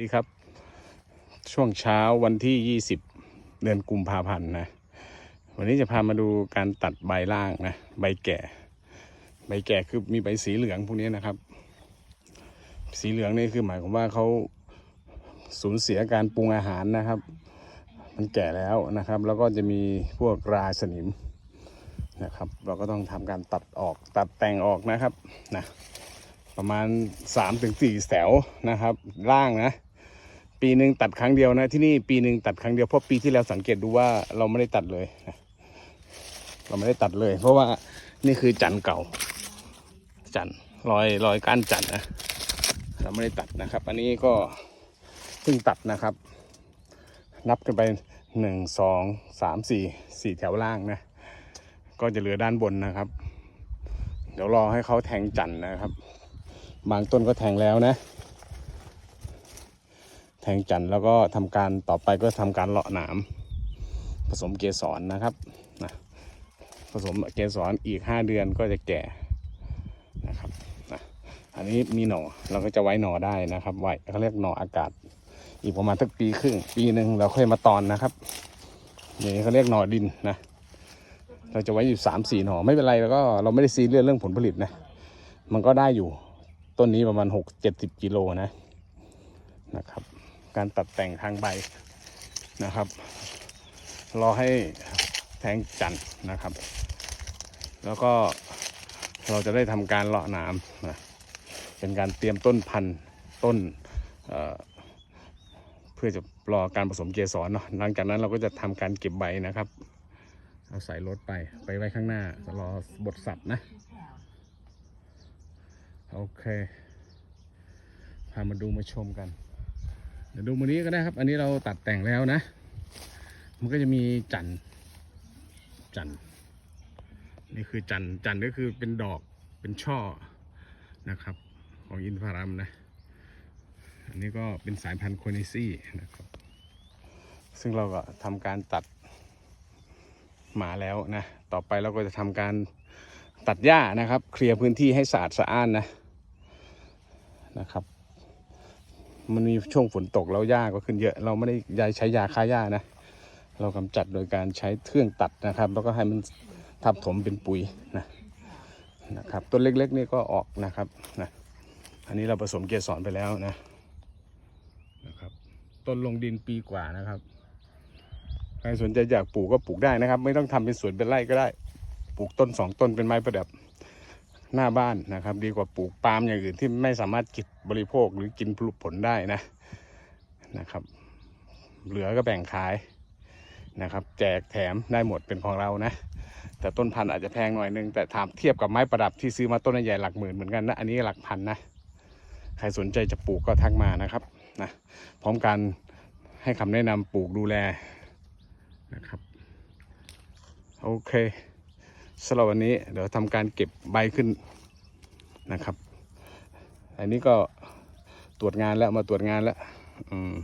ดีครับ ช่วงเช้าวันที่ 20 เดือนกุมภาพันธ์นะ วันนี้จะพามาดูการตัดใบล่างนะ ใบแก่ ใบแก่คือมีใบสีเหลืองพวกนี้นะครับ สีเหลืองนี่คือหมายความว่าเขาสูญเสียการปรุงอาหารนะครับ มันแก่แล้วนะครับ แล้วก็จะมีพวกราสนิมนะครับ เราก็ต้องทำการตัดออกตัดแต่งออกนะครับนะประมาณ3-4ถึงแถวนะครับ ล่างนะ ปีหนึ่งตัดครั้งเดียวนะ ที่นี่ปีหนึ่งตัดครั้งเดียวเพราะปีที่แล้วสังเกตดูว่าเราไม่ได้ตัดเลยนะเราไม่ได้ตัดเลย เพราะว่านี่คือจันทร์เก่า จันทร์รอยรอยก้านจันทร์นะเราไม่ได้ตัดนะครับ อันนี้ก็เพิ่งตัดนะครับ นับกันไปหนึ่งสองสามสี่สี่แถวล่างนะ ก็จะเหลือด้านบนนะครับ เดี๋ยวรอให้เขาแทงจันทร์นะครับ บางต้นก็แทงแล้วนะ แทงจันแล้วก็ทำการต่อไปก็ทำการเลาะหนาม ผสมเกสรนะครับนะผสมเกสรอีก 5 เดือนก็จะแก่นะครับนะอันนี้มีหน่อเราก็จะไว้หน่อได้นะครับไว้เขาเรียกหน่ออากาศ อีกประมาณสักปีครึ่งปีหนึ่งเราค่อยมาตอนนะครับนี่เขาเรียกหน่อดินนะเราจะไว้อยู่สามสี่หน่อไม่เป็นไรแล้วก็เราไม่ได้ซีเรียสเรื่องผลผลิตนะมันก็ได้อยู่ต้นนี้ประมาณหกเจ็ดสิบกิโลนะนะครับ การตัดแต่งทางใบนะครับ รอให้แทงจันนะครับ แล้วก็เราจะได้ทำการเลาะหนามนะเป็นการเตรียมต้นพันธุ์ต้นเเพื่อจะรอการผสมเกสรเนาะหลังจากนั้นเราก็จะทำการเก็บใบนะครับ เอาใส่รถไปไปไว้ข้างหน้ารอบดสับนะ โอเคพามาดูมาชมกัน เดี๋ยวดูมือนี้ก็ได้ครับ อันนี้เราตัดแต่งแล้วนะ มันก็จะมีจันทร์จันทร์นี่คือจันทร์จันทร์ก็คือเป็นดอกเป็นช่อนะครับ ของอินทผลัมนะ อันนี้ก็เป็นสายพันธุ์โคเนซี่นะครับ ซึ่งเราก็ทำการตัดหมาแล้วนะ ต่อไปเราก็จะทำการตัดหญ้านะครับ เคลียร์พื้นที่ให้สะอาดสะอ้านนะนะครับ มันมีช่วงฝนตกแล้วหญ้าก็ขึ้นเยอะ เราไม่ได้ยาใช้ยาฆ่าหญ้านะ เรากำจัดโดยการใช้เครื่องตัดนะครับ แล้วก็ให้มันทับถมเป็นปุ๋ยนะนะครับต้นเล็กๆนี่ก็ออกนะครับนะอันนี้เราผสมเกสรไปแล้วนะนะครับต้นลงดินปีกว่านะครับใครสนใจอยากปลูกก็ปลูกได้นะครับ ไม่ต้องทำเป็นสวนเป็นไร่ก็ได้ ปลูกต้นสองต้นเป็นไม้ประดับ หน้าบ้านนะครับ ดีกว่าปลูกปาล์มอย่างอื่นที่ไม่สามารถกินบริโภคหรือกินผลได้นะนะครับ เหลือก็แบ่งขายนะครับ แจกแถมได้หมดเป็นของเรานะ แต่ต้นพันธุ์อาจจะแพงหน่อยนึง แต่ถามเทียบกับไม้ประดับที่ซื้อมาต้นใหญ่หลักหมื่นเหมือนกันนะอันนี้หลักพันนะใครสนใจจะปลูกก็ทักมานะครับนะพร้อมกันให้คำแนะนำปลูกดูแลนะครับ โอเค สำหรับวันนี้เดี๋ยวทำการเก็บใบขึ้นนะครับ อันนี้ก็ตรวจงานแล้วมาตรวจงานแล้ว อืม